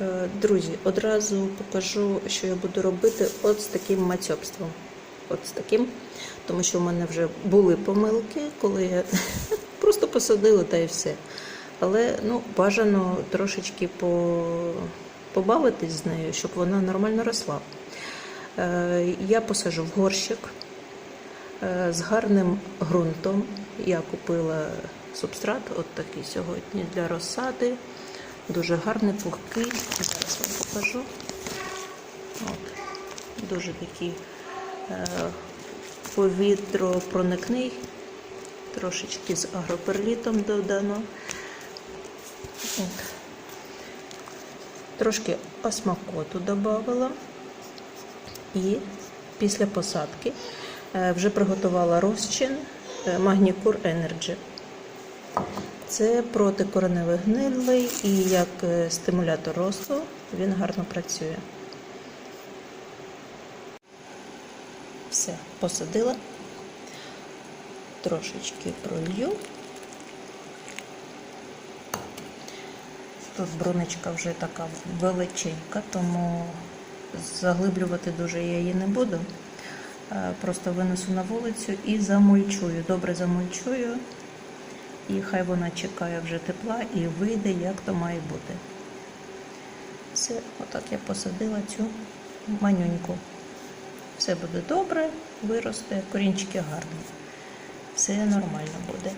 Е, Друзі, одразу покажу, що я буду робити от з таким мацьобством. От з таким. Тому що в мене вже були помилки, коли я просто посадила та і все. Але ну, бажано трошечки по... побавитись з нею, щоб вона нормально росла. Е, Я посажу в горщик е, з гарним ґрунтом. Я купила субстрат, от такий сьогодні для розсади. Дуже гарний, пухкий. Зараз вам покажу. От. Дуже такий е, повітропроникний, трошечки з агроперлітом додано. От. Трошки осмакоту додавала. І після посадки е, вже приготувала розчин е, Magnicure Energy. Це проти кореневих гнилей і як е, стимулятор росту він гарно працює. Все, посадила. Трошечки пролью. Тут бруничка вже така величенька, тому заглиблювати дуже я її не буду. Е, Просто винесу на вулицю і замульчую. Добре замульчую. І хай вона чекає вже тепла і вийде, як то має бути. Все, отак я посадила цю манюньку. Все буде добре, виросте, корінчики гарні. Все нормально буде.